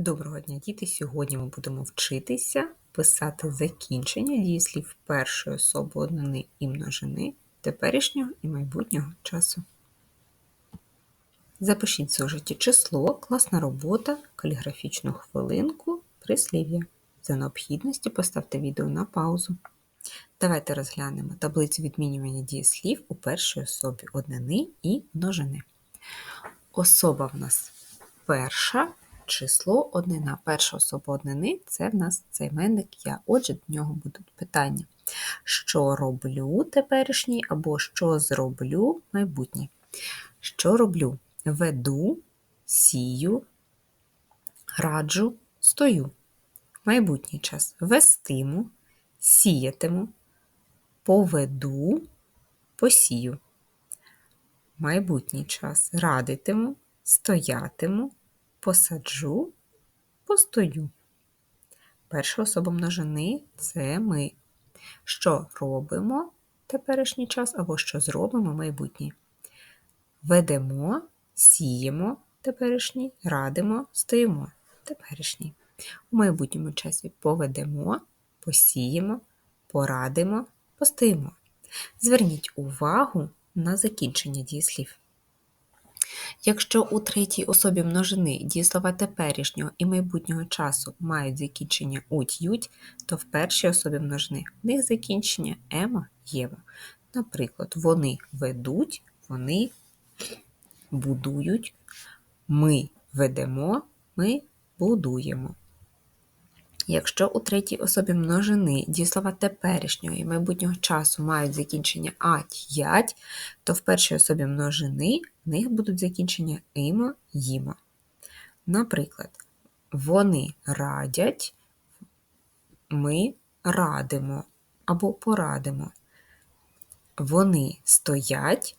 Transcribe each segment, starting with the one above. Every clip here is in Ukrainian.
Доброго дня, діти! Сьогодні ми будемо вчитися писати закінчення дієслів першої особи однини і множини теперішнього і майбутнього часу. Запишіть в зошиті число, класна робота, каліграфічну хвилинку, прислів'я. За необхідності поставте відео на паузу. Давайте розглянемо таблицю відмінювання дієслів у першій особі однини і множини. Особа в нас перша число однина. Перша особа однини це в нас займенник я. Отже, до нього будуть питання. Що роблю теперішній або що зроблю майбутній. Що роблю? Веду, сію, раджу, стою. Майбутній час вестиму, сіятиму, поведу, посію. Майбутній час радитиму, стоятиму, посаджу, постою. Перша особа множини це ми. Що робимо теперішній час або що зробимо майбутній. Ведемо, сіємо теперішній, радимо, стоїмо теперішній. У майбутньому часі поведемо, посіємо, порадимо, постоїмо. Зверніть увагу на закінчення дієслів. Якщо у третій особі множини дієслова теперішнього і майбутнього часу мають закінчення уть ють, то в першій особі множини в них закінчення ема єва. Наприклад, вони ведуть, вони будують, ми ведемо, ми будуємо. Якщо у третій особі множини дієслова теперішнього і майбутнього часу мають закінчення ать ять, то в першій особі множини в них будуть закінчення імо їмо. Наприклад, вони радять, ми радимо або порадимо. Вони стоять,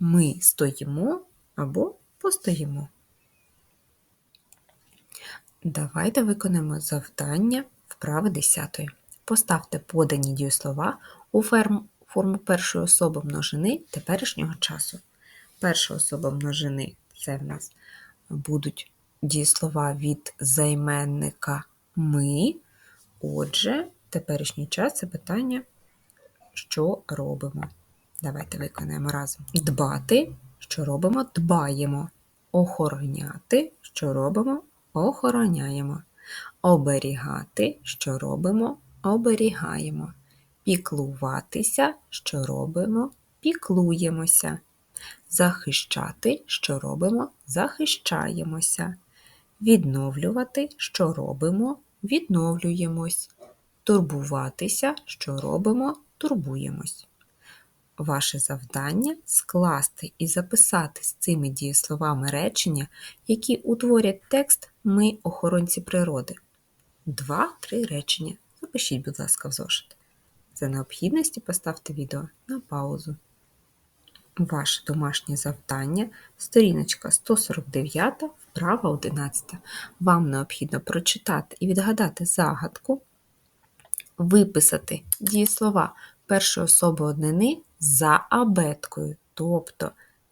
ми стоїмо або постоїмо. Давайте виконаємо завдання вправи 10. Поставте подані дієслова у форму першої особи множини теперішнього часу. Перша особа множини це в нас будуть дієслова від займенника ми. Отже, теперішній час це питання, що робимо. Давайте виконаємо разом. Дбати, що робимо, дбаємо. Охороняти, що робимо, охороняємо. Оберігати, що робимо, оберігаємо. Піклуватися, що робимо, піклуємося. Захищати, що робимо, захищаємося. Відновлювати, що робимо, відновлюємось. Турбуватися, що робимо, турбуємось. Ваше завдання скласти і записати з цими дієсловами речення, які утворять текст Ми охоронці природи. Два-три речення. Запишіть, будь ласка, в зошит. За необхідності поставте відео на паузу. Ваше домашнє завдання, сторіночка 149, вправа 11. Вам необхідно прочитати і відгадати загадку, виписати дієслова першої особи однини за абеткою. Тобто,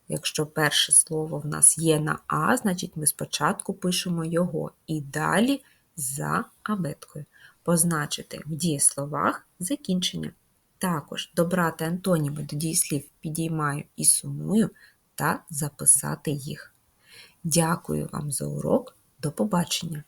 якщо перше слово в нас є на А, значить ми спочатку пишемо його і далі за абеткою. Позначити в дієсловах закінчення. Також добрати антоніми до дієслів підіймаю і сумую та записати їх. Дякую вам за урок. До побачення!